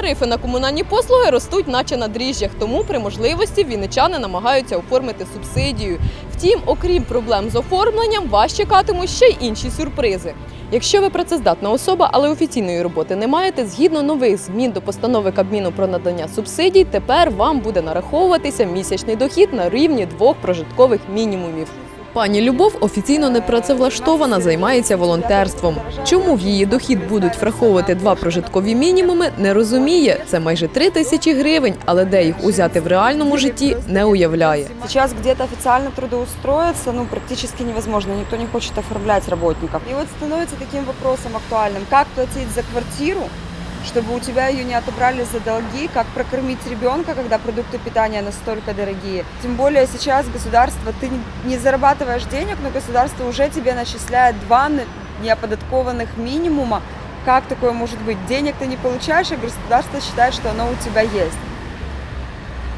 Тарифи на комунальні послуги ростуть, наче на дріжджах, тому при можливості вінничани намагаються оформити субсидію. Втім, окрім проблем з оформленням, вас чекатимуть ще й інші сюрпризи. Якщо ви працездатна особа, але офіційної роботи не маєте, згідно нових змін до постанови Кабміну про надання субсидій, тепер вам буде нараховуватися місячний дохід на рівні двох прожиткових мінімумів. Пані Любов офіційно не працевлаштована, займається волонтерством. Чому в її дохід будуть враховувати два прожиткові мінімуми, не розуміє. Це майже три тисячі гривень, але де їх узяти в реальному житті, не уявляє. Сейчас где-то официально трудоустроиться ну, практически невозможно, никто не хочет оформлять работников. И вот становится таким вопросом актуальным, как платить за квартиру, чтобы у тебя ее не отобрали за долги, как прокормить ребенка, когда продукты питания настолько дорогие. Тем более сейчас государство, ты не зарабатываешь денег, но государство уже тебе начисляет два неоподаткованных минимума. Как такое может быть? Денег ты не получаешь, а государство считает, что оно у тебя есть.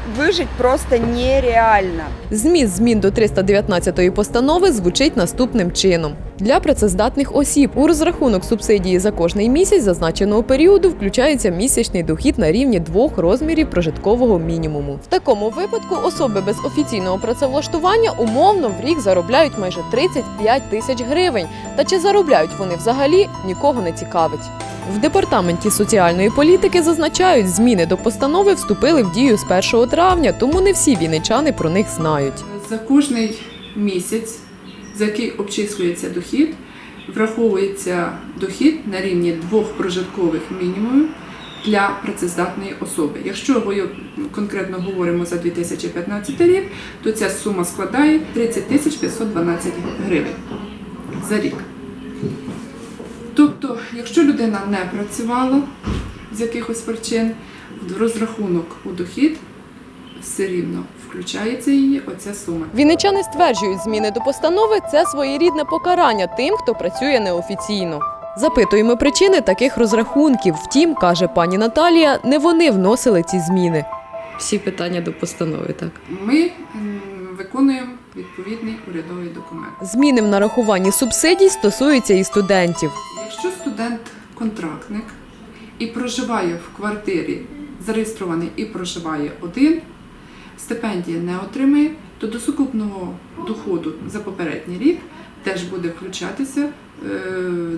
Выжить просто нереально. Зміст змін до 319 постанови звучить наступним чином. Для працездатних осіб у розрахунок субсидії за кожний місяць зазначеного періоду включається місячний дохід на рівні двох розмірів прожиткового мінімуму. В такому випадку особи без офіційного працевлаштування умовно в рік заробляють майже 35 тисяч гривень. Та чи заробляють вони взагалі нікого не цікавить. В департаменті соціальної політики зазначають, зміни до постанови вступили в дію з 1 травня, тому не всі вінничани про них знають. За кожний місяць, за який обчислюється дохід, враховується дохід на рівні двох прожиткових мінімумів для працездатної особи. Якщо ми конкретно говоримо за 2015 рік, то ця сума складає 30 тисяч 512 гривень за рік. Тобто, якщо людина не працювала з якихось причин, в розрахунок у дохід все рівно включається її оця сума. Вінничани стверджують, зміни до постанови це своєрідне покарання тим, хто працює неофіційно. Запитуємо причини таких розрахунків. Втім, каже пані Наталія, не вони вносили ці зміни. Всі питання до постанови, так. Ми виконуємо відповідний урядовий документ. Зміни в нарахуванні субсидій стосуються і студентів. Якщо студент-контрактник і проживає в квартирі, зареєстрований і проживає один, стипендія не отримає, то до сукупного доходу за попередній рік теж буде включатися е,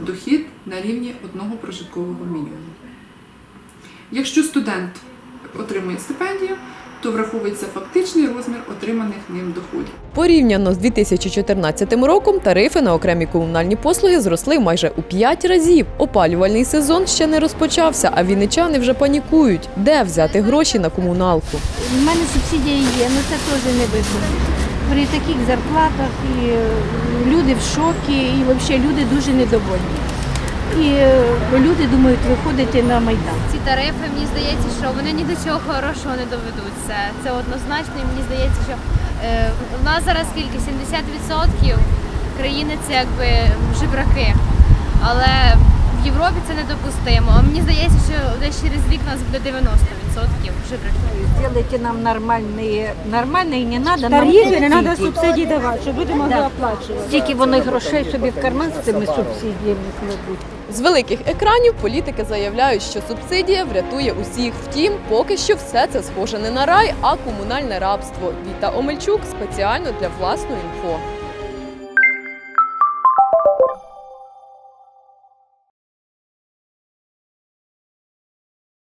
дохід на рівні одного прожиткового мінімуму. Якщо студент отримує стипендію, то враховується фактичний розмір отриманих ним доходів. Порівняно з 2014 роком тарифи на окремі комунальні послуги зросли майже у 5 разів. Опалювальний сезон ще не розпочався, а вінничани вже панікують, де взяти гроші на комуналку. У мене субсидія є, але це теж не виходить. При таких зарплатах і е, люди в шокі, і взагалі люди дуже недовольні. І е, люди думають виходити на майдан. ці тарифи, мені здається, що вони ні до чого хорошого не доведуть. Це, це однозначно. І мені здається, що е, в нас зараз скільки? 70% країни це якби жебраки. Але в Європі це недопустимо. А мені здається, що десь через рік нас буде 90% жебраків. Сделайте нам нормальные, нормальные не надо нам Тарифи не треба субсидії. субсидії давати, щоб люди могли оплачувати. Стільки вони грошей собі в карман з цими субсидіями кладуть. З великих екранів політики заявляють, що субсидія врятує усіх. Втім, поки що все це схоже не на рай, а комунальне рабство. Віта Омельчук спеціально для власної інфо.